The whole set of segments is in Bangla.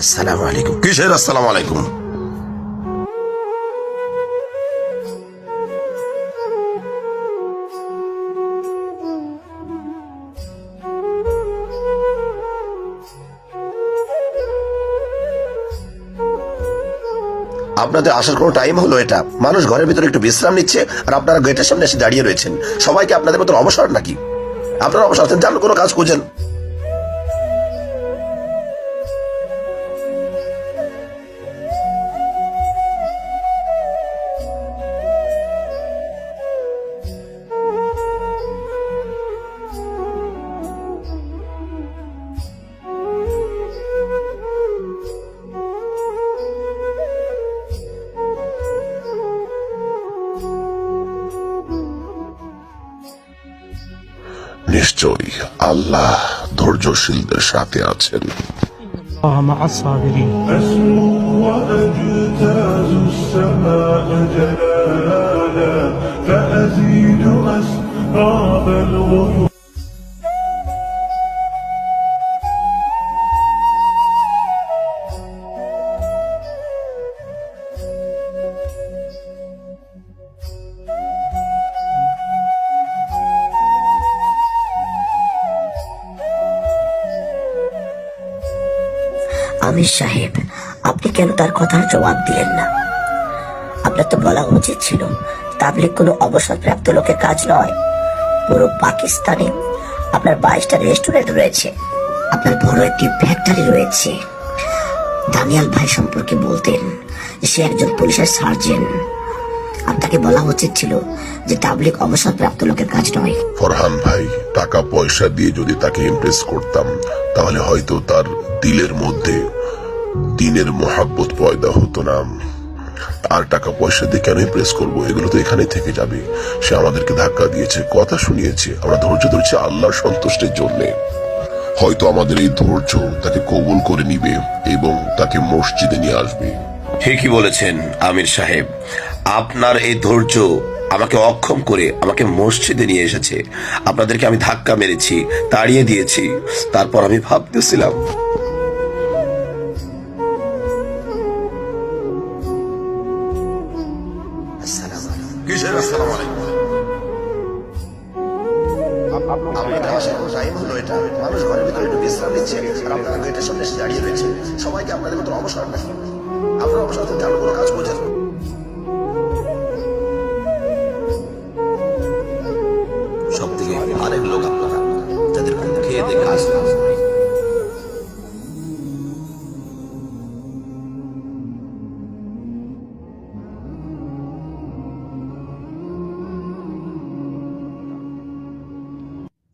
আসসালামু আলাইকুম। কিসের আসসালামু আলাইকুম? আপনাদের আসার কোনো টাইম হলো এটা? মানুষ ঘরের ভিতরে একটু বিশ্রাম নিচ্ছে আর আপনারা গেটের সামনে এসে দাঁড়িয়ে রয়েছেন। সবাইকে আপনাদের মতন অবসর নাকি? আপনারা অবসর আছেন যান কোনো কাজ খুঁজেন। নিশ্চয়ই আল্লাহ ধৈর্যশীলদের সাথে আছেন الله مع الصابرين আমির সাহেব, আপনি কেন তার কথার জবাব দিলেন না? আপনার তো বলা উচিত ছিল তাবলিক কোনো অবসরপ্রাপ্ত লোকের কাজ নয়। পুরো পাকিস্তানে আপনার বাইশটা রেস্টুরেন্ট রয়েছে, আপনার বড় একটি ফ্যাক্টরি রয়েছে। দানিয়াল ভাই সম্পর্কে বলতেন সে একজন পুলিশের সার্জেন্ট। আপনাকে বলা উচিত ছিল যে তাবলিক অবসরপ্রাপ্ত লোকের কাজ নয়। ফরহান ভাই, টাকা পয়সা দিয়ে যদি তাকে ইমপ্রেস করতাম, তাহলে হয়তো তার দিলের মধ্যে দিনের মহাব্বত পয়দা হতো না। আর টাকা পয়সা দিয়ে কেন ইমপ্রেস করব? এগুলো তো এখানে থেকে যাবে। সে আমাদেরকে ধাক্কা দিয়েছে, কথা শুনিয়েছে। আমরা ধৈর্য ধরেছি আল্লাহর সন্তুষ্টের জন্যে। হয়তো আমাদের এই ধৈর্য তাকে কবুল করে নিবে এবং তাকে মসজিদে নিয়ে আসবে। ঠিকই বলেছেন, আমির সাহেব? আপনার এই ধৈর্য আমাকে অক্ষম করে আমাকে মসজিদে নিয়ে এসেছে। আপনাদেরকে আমি ধাক্কা মেরেছি, তাড়িয়ে দিয়েছি। তারপর আমি ভাবতেছিলাম, কিসের আসসালামু আলাইকুম? আপনাদের আসার কোনো টাইম হলো মানুষ ঘরের বিশ্রাম নিচ্ছে আর আপনারা দাঁড়িয়ে রয়েছে সবাইকে আপনাদের মতো অবসর নাকি আপনারা অবসর যান কোনো কাজ বোঝেন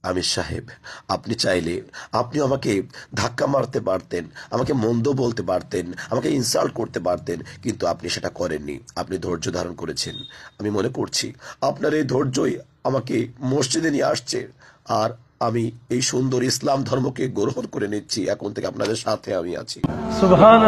আমির সাহেব আপনি চাইলে আপনি আমাকে ধাক্কা মারতে পারতেন আমাকে মন্দ বলতে পারতেন আমাকে ইনসাল্ট করতে পারতেন কিন্তু আপনি সেটা করেননি। আপনি ধৈর্য ধারণ করেছেন। আমি মনে করছি আপনার এই ধৈর্যই আমাকে মসজিদে নিয়ে আসছে। আর আমি এই সুন্দর ইসলাম ধর্মকে গ্রহণ করে নিচ্ছি। এখন থেকে আপনাদের সাথে আমি আছি। সুবহান